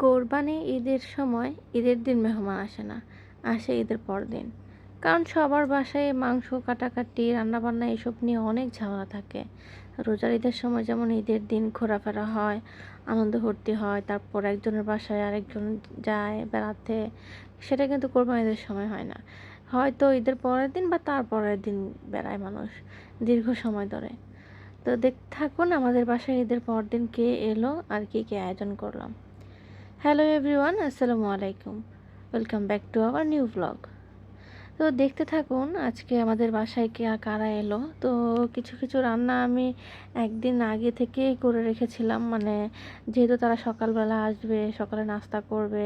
কোরবানি ঈদের সময় ঈদের দিন মেহমান আসে না, আসে ঈদের পর দিন কারণ সবার বাসায় মাংস, কাটাকাটি, রান্নাবান্না এসব নিয়ে অনেক ঝামেলা থাকে। রোজার ঈদের সময় যেমন ঈদের দিন ঘোরাফেরা হয়, আনন্দ ফুর্তি হয়, তারপর একজনের বাসায় আরেকজন যায় বেড়াতে, সেটা কিন্তু কোরবানি ঈদের সময় হয় না। হয়তো ঈদের পরের দিন বা তার পরের দিন বেড়ায় মানুষ, দীর্ঘ সময় ধরে। তো দেখ, থাকুন আমাদের বাসায় ঈদের পর দিন কে এলো আর কি কি আয়োজন করলাম। হ্যালো এভরিওয়ান আসসালামু আলাইকুম welcome back to our new blog তো দেখতে থাকুন, আজকে আমাদের বাসায় কে কারা এলো। তো কিছু কিছু রান্না আমি একদিন আগে থেকেই করে রেখেছিলাম। মানে যেহেতু তারা সকালবেলা আসবে, সকালে নাস্তা করবে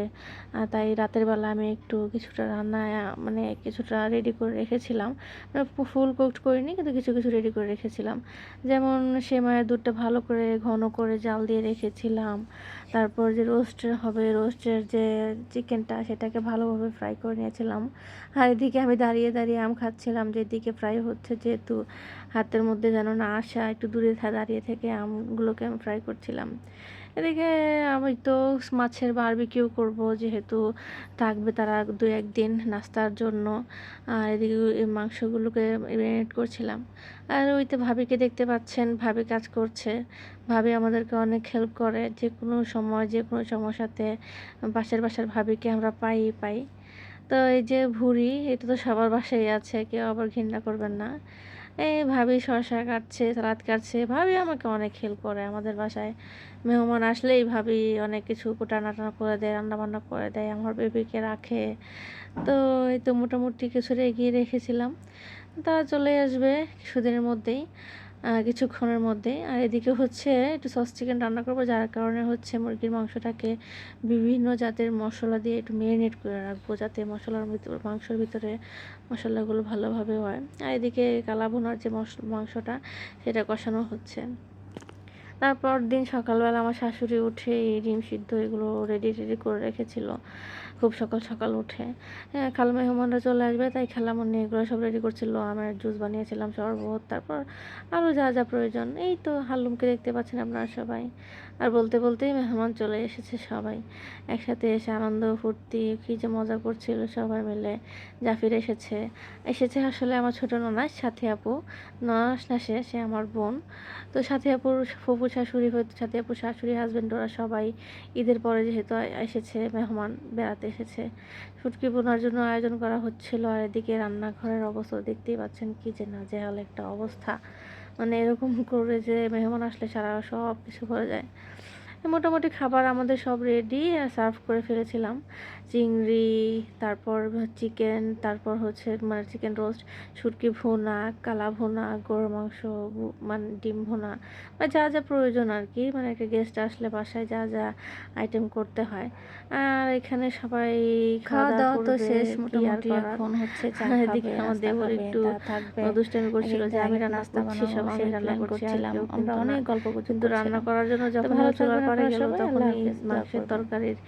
তাই রাতের বেলা আমি একটু কিছুটা রান্না মানে কিছুটা রেডি করে রেখেছিলাম। মানে ফুল কুকড করিনি, কিন্তু কিছু কিছু রেডি করে রেখেছিলাম। যেমন সেমাইয়ের দুধটা ভালো করে ঘন করে জাল দিয়ে রেখেছিলাম। তারপর যে রোস্টের হবে রোস্টের যে চিকেনটা সেটাকে ভালোভাবে ফ্রাই করে নিয়েছিলাম। আর এদিকে আমি দাঁড়িয়ে দাঁড়িয়ে আম খাচ্ছিলাম, যেদিকে ফ্রাই হচ্ছে যেহেতু হাতের মধ্যে যেন না আসা একটু দূরে দাঁড়িয়ে থেকে আমগুলোকে আমি ফ্রাই করছিলাম। এদিকে আমি তো মাছের বারবিকিউ করব, যেহেতু থাকবে তারা দু একদিন নাস্তার জন্য। আর এদিকে মাংসগুলোকে ম্যারিনেট করছিলাম। আর ওইতে ভাবিকে দেখতে পাচ্ছেন, ভাবি কাজ করছে। ভাবি আমাদেরকে অনেক হেল্প করে যে কোনো সময় যে কোনো সমস্যাতে পাশের বাসার ভাবিকে আমরা পাই পাই। তো এই যে ভুড়ি, এটা তো সবার বাসায় আছে, কেউ আবার ঘৃণা করবেন না। এই ভাবি শশা কাটছে, সালাদ কাটছে, ভাবি আমাকে অনেক হেল্প করে আমাদের বাসায়। মেহমান আসলেই ভাবি অনেক কিছু টানা করে দেয় রান্না বান্না করে দেয়, আমার বেবিকে রাখে। তো এই তো মোটামুটি কিছু এগিয়ে রেখেছিলাম। তারা চলে আসবে কিছুদিনের মধ্যেই। কিছুক্ষণের মধ্যে। আর এদিকে হচ্ছে একটু সস চিকেন রান্না করব, যার কারণে হচ্ছে মুরগির মাংসটাকে বিভিন্ন জাতের মশলা দিয়ে একটু ম্যারিনেট করে রাখব, যাতে মশলার ভিতরে মাংসের ভিতরে মশলাগুলো ভালোভাবে হয়। আর এদিকে কালা ভুনার যে মাংসটা, সেটা কষানো হচ্ছে। তারপর দিন সকালবেলা আমার শাশুড়ি উঠে এই ডিম সিদ্ধ এগুলো রেডি রেডি করে রেখেছিল। খুব সকাল সকাল উঠে। হ্যাঁ খালা মেহমানরা চলে আসবে, তাই খালামণি এগুলো সব রেডি করছিল। আমের জুস বানিয়েছিলাম শরবত, তারপর আরও যা যা প্রয়োজন। এই তো হালুমকে দেখতে পাচ্ছেন আপনারা সবাই। আর বলতে বলতেই মেহমান চলে এসেছে সবাই। একসাথে এসে আনন্দ, ফুর্তি, কী যে মজা করছিল সবাই মিলে। জাফির এসেছে। এসেছে আসলে আমার ছোটো ননাস সাথী আপু। ননাস না, সে সে আমার বোন। তো সাথী আপুর ফুপু শাশুড়ি হয়তো সাথী আপুর শাশুড়ি হাজব্যান্ড ওরা সবাই ঈদের পরে যেহেতু এসেছে মেহমান বেড়াতে। এসেছে। শুটকি বোনার জন্য আয়োজন করা হচ্ছিল আর এদিকে রান্নাঘরের অবস্থা দেখতেই পাচ্ছেন কি যে না যে হলে একটা অবস্থা। মানে এরকম করে যে মেহমান আসলে সারা সব কিছু হয়ে যায়। মোটামুটি খাবার আমাদের সব রেডি সার্ভ করে ফেলেছিলাম। চিংড়ি তারপর চিকেন তারপর হচ্ছে মানে চিকেন রোস্ট শুটকি ভুনা কালা ভুনা গরুর মাংস মানে ডিম ভুনা বা যা যা প্রয়োজন আর কি। মানে একটা গেস্ট আসলে বাসায় যা যা আইটেম করতে হয়। আর এখানে সবাই খাওয়া দাওয়া তো শেষ মোটামুটি এখন হচ্ছে এদিকে আমার দেবর একটু দুষ্টামি করছিল যে আমি রান্না করছি সব রান্না করছিলাম। আমরা অনেক গল্প করছি কিন্তু রান্না করার জন্য যখন চলার পরে গেল তখন মাংসের তরকারির